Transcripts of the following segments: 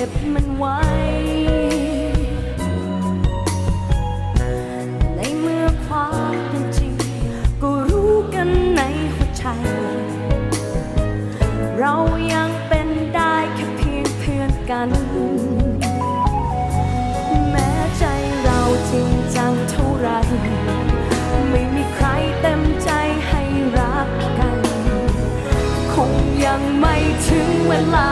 ก็บมันไว้ ในเมื่อความเป็นจริง ก็รู้กันในหัวใจ เรายังเป็นได้แค่เพียงเพื่อนกัน แม้ใจเราจริงจังเท่าไรไม่มีใครเต็มใจให้รักกัน คงยังไม่ถึงเวลา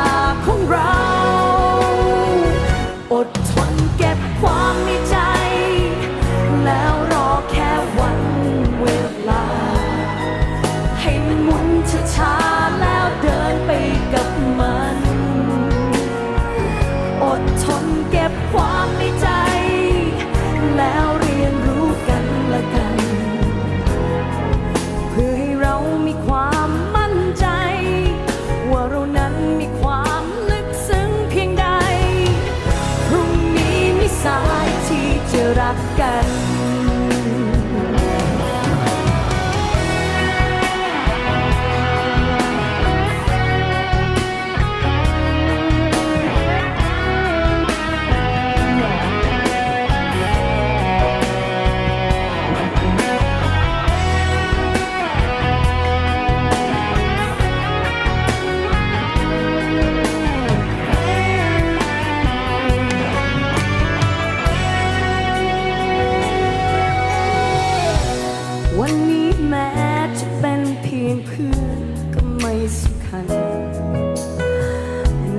เพื่อนก็ไม่สำคัญ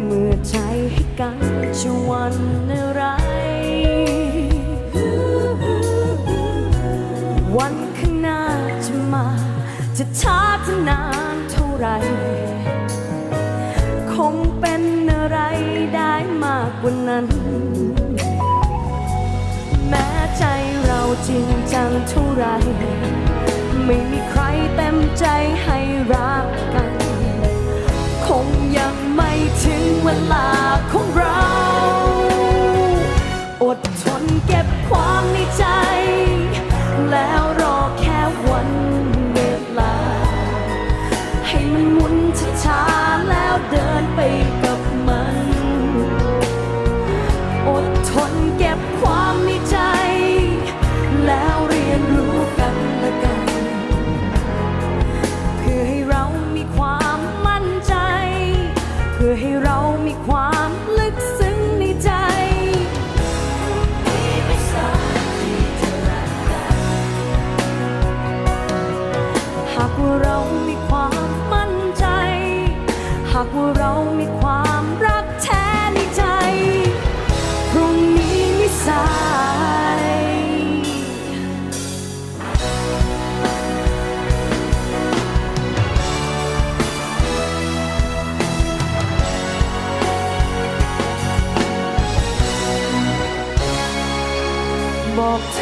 เมื่อใจให้กันจะวันอะไร วันข้างหน้าจะมา จะช้าจะนานเท่าไร คงเป็นอะไรได้มากกว่านั้น แม้ใจเราจริงจังเท่าไร ไม่มี ต็มใจให้รักกัน คงยังไม่ถึงเวลาคง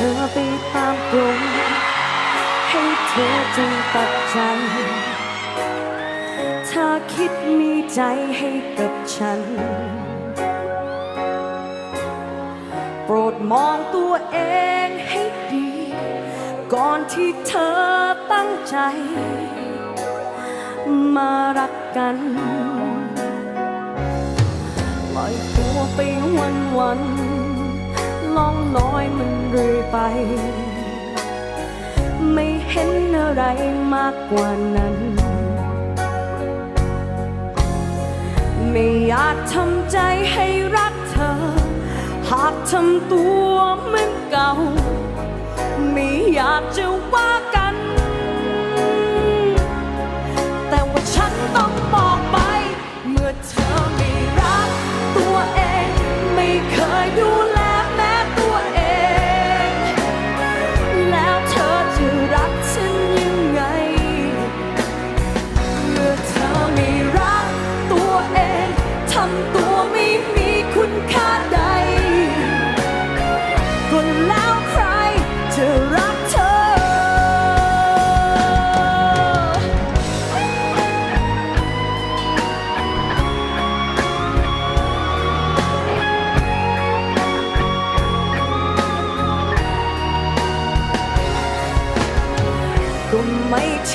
ธอไปตามตรงให้เธอจงตัดใจ ถ้าคิดมีใจให้กับฉัน โปรดมองตัวเองให้ดี ก่อนที่เธอตั้งใจ มารักกันปล่อยตัวไปวันวัน ล่องลอยมันเรื่อยไป ไม่เห็นอะไรมากกว่านั้น ไม่อาจทำใจให้รักเธอ หากทำตัวเหมือนเก่า ไม่อยากจะว่ากัน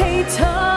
ไ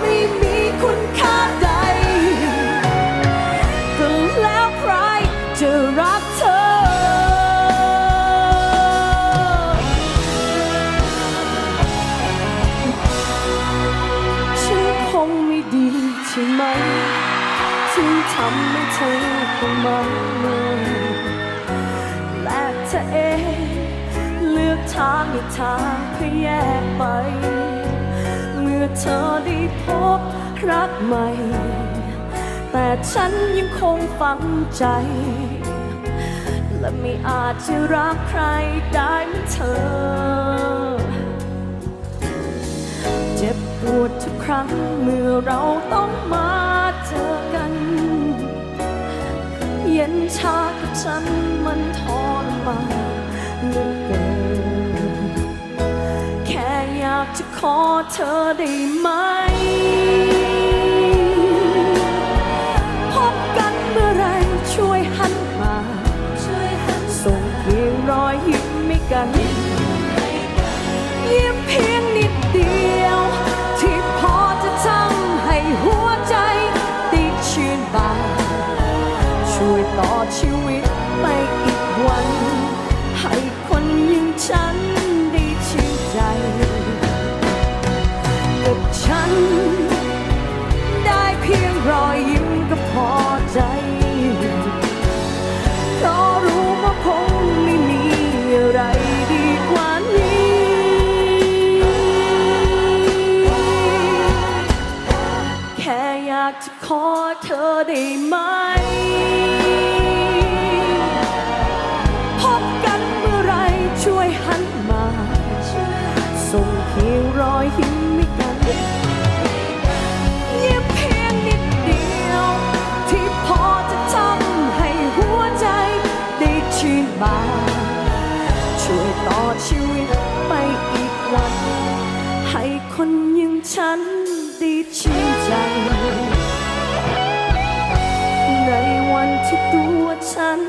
ไม่มีคุณค่าใด ก็แล้วใครจะรักเธอ ฉันคงไม่ดีใช่ไหมถึงทำให้เธอต้งมองเลและเธอเอง เลือกทางอีกทางเพื่อแยกไป อเธอได้พบรักใหม่ แต่ฉันยังคงฝังใจ และไม่อาจจะรักใครได้เหมือนเธอ เจ็บปวดทุกครั้งเมื่อเราต้องมาเจอกัน เย็นชากับฉันมันทรมานเหลือเกินากจะขอเธอได้ไหม พบกันเมื่อไรช่วยหันมา ส่งเพียงรอยยิ้มให้กัน ได้ไหม พบกันเมื่อไรช่วยหันมา ส่งเพียงรอยยิ้มให้กันยิ้มเพียงนิดเดียว ที่พอจะทำให้หัวใจได้ชื่นบานช่วยต่อชีวิตไปอีกวัน ให้คนอย่างฉันได้ชื่นใจ ในวันที่ตัวฉัน